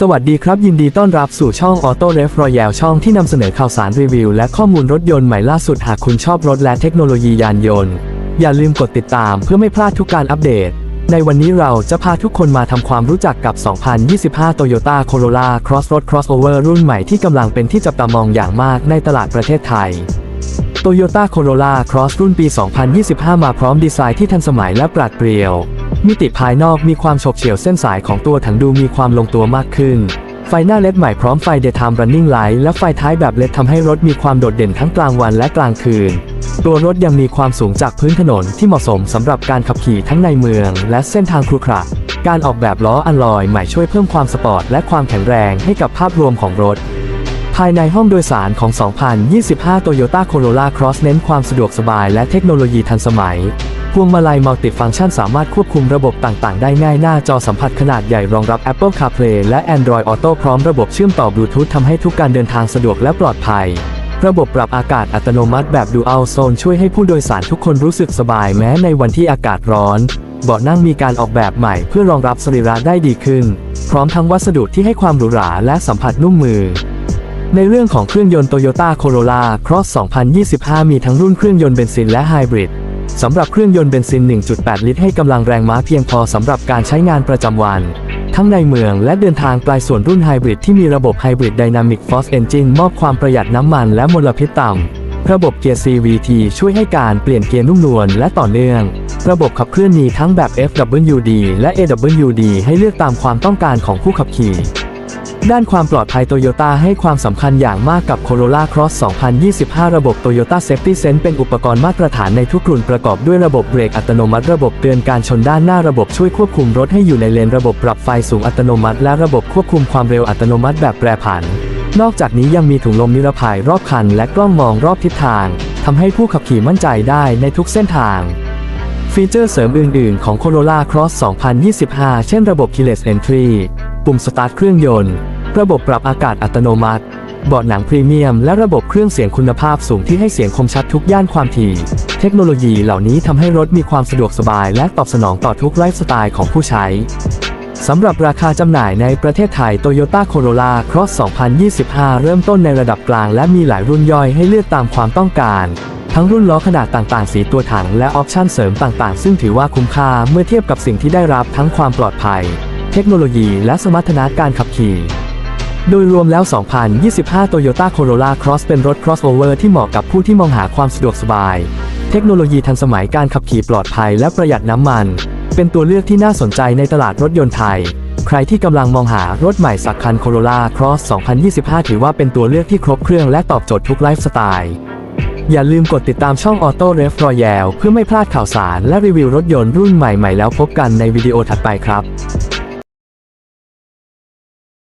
สวัสดีครับ ยินดีต้อนรับสู่ช่อง Auto r e f Royal ช่องที่นำเสนอข่าวสารรีวิว และข้อมูลรถยนต์ใหม่ล่าสุดหากคุณชอบรถและเทคโนโลยียานยนต์ อย่าลืมกดติดตามเพื่อไม่พลาดทุกการอัปเดต ในวันนี้เราจะพาทุกคนมาทำความรู้จักกับ 2025 Toyota Corolla Cross Road Crossover รุ่นใหม่ที่กำลังเป็นที่จับตามองอย่างมากในตลาดประเทศไทย Toyota Corolla Cross รุ่นปี 2025 มาพร้อมดีไซน์ที่ทันสมัยและปราดเปรียว มิติภายนอกมีความฉกเฉี่ยวเส้นสายของตัวถังดูมีความลงตัวมากขึ้น ไฟหน้าเลดใหม่พร้อมไฟ Daytime Running Light และไฟท้ายแบบเลดทำให้รถมีความโดดเด่นทั้งกลางวันและกลางคืน ตัวรถยังมีความสูงจากพื้นถนนที่เหมาะสมสำหรับการขับขี่ทั้งในเมือง และเส้นทางครุขระการออกแบบล้ออัลลอยใหม่ช่วยเพิ่มความสปอร์ตและความแข็งแรงให้กับภาพรวมของรถ ภายในห้องโดยสารของ 2025 Toyota Corolla Cross เน้นความสะดวกสบายและเทคโนโลยีทันสมัย พวงมาลัยมัลติฟังก์ชันสามารถควบคุมระบบต่างๆ ได้ง่ายหน้าจอสัมผัสขนาดใหญ่รองรับ Apple CarPlay และ Android Auto พร้อมระบบเชื่อมต่อบลูทูธทำให้ทุกการเดินทางสะดวกและปลอดภัย ระบบปรับอากาศอัตโนมัติแบบ Dual Zone ช่วยให้ผู้โดยสารทุกคนรู้สึกสบายแม้ในวันที่อากาศร้อน เบาะนั่งมีการออกแบบใหม่เพื่อรองรับสรีระได้ดีขึ้น พร้อมทั้งวัสดุที่ให้ความหรูหราและสัมผัสนุ่มมือในเรื่องของเครื่องยนต์ Toyota Corolla Cross 2025 มีทั้งรุ่นเครื่องยนต์เบนซินและไฮบริด สำหรับเครื่องยนต์เบนซิน 1.8 ลิตรให้กำลังแรงม้าเพียงพอสำหรับการใช้งานประจำวัน ทั้งในเมืองและเดินทางไกลส่วนรุ่นไฮบริดที่มีระบบไฮบริด Dynamic Force Engine มอบความประหยัดน้ำมันและมลพิษต่ำระบบเกียร์ CVT ช่วยให้การเปลี่ยนเกียร์นุ่มนวลและต่อเนื่อง ระบบขับเคลื่อนมีทั้งแบบ FWD และ AWD ให้เลือกตามความต้องการของผู้ขับขี่ ด้านความปลอดภัยโตโยต้าให้ความสำคัญอย่างมากกับ Corolla Cross 2025 ระบบ Toyota Safety Sense เป็นอุปกรณ์มาตรฐานในทุกรุ่นประกอบด้วยระบบเบรกอัตโนมัติ ระบบเตือนการชนด้านหน้าระบบช่วยควบคุมรถให้อยู่ในเลน ระบบปรับไฟสูงอัตโนมัติ และระบบควบคุมความเร็วอัตโนมัติแบบแปรผัน นอกจากนี้ยังมีถุงลมนิรภัยรอบคัน และกล้องมองรอบทิศทางทำให้ผู้ขับขี่มั่นใจได้ในทุกเส้นทางฟีเจอร์เสริมอื่น ๆ ของ Corolla Cross 2025 เช่นระบบ Keyless Entry ปุ่มสตาร์ทเครื่องยนต์ ระบบปรับอากาศอัตโนมัติ เบาะหนังพรีเมียม และระบบเครื่องเสียงคุณภาพสูงที่ให้เสียงคมชัดทุกย่านความถี่ เทคโนโลยีเหล่านี้ทำให้รถมีความสะดวกสบายและตอบสนองต่อทุกไลฟ์สไตล์ของผู้ใช้สำหรับราคาจำหน่ายในประเทศไทย Toyota Corolla Cross 2025 เริ่มต้นในระดับกลางและมีหลายรุ่นย่อยให้เลือกตามความต้องการ ทั้งรุ่นล้อขนาดต่างๆ สีตัวถังและออปชั่นเสริมต่างๆ ซึ่งถือว่าคุ้มค่าเมื่อเทียบกับสิ่งที่ได้รับทั้งความปลอดภัย เทคโนโลยีและสมรรถนะการขับขี่ โดยรวมแล้ว 2025 Toyota Corolla Cross เป็นรถ crossover ที่เหมาะกับผู้ที่มองหาความสะดวกสบาย เทคโนโลยีทันสมัยการขับขี่ปลอดภัยและประหยัดน้ำมัน เป็นตัวเลือกที่น่าสนใจในตลาดรถยนต์ไทย ใครที่กำลังมองหารถใหม่สักคัน Corolla Cross 2025 ถือว่าเป็นตัวเลือกที่ครบเครื่องและตอบโจทย์ทุกไลฟ์สไตล์ อย่าลืมกดติดตามช่อง Auto r e f Royale เพื่อไม่พลาดข่าวสารและรีวิวรถยนต์รุ่นใหม่ๆแล้วพบกันในวิดีโอถัดไปครับ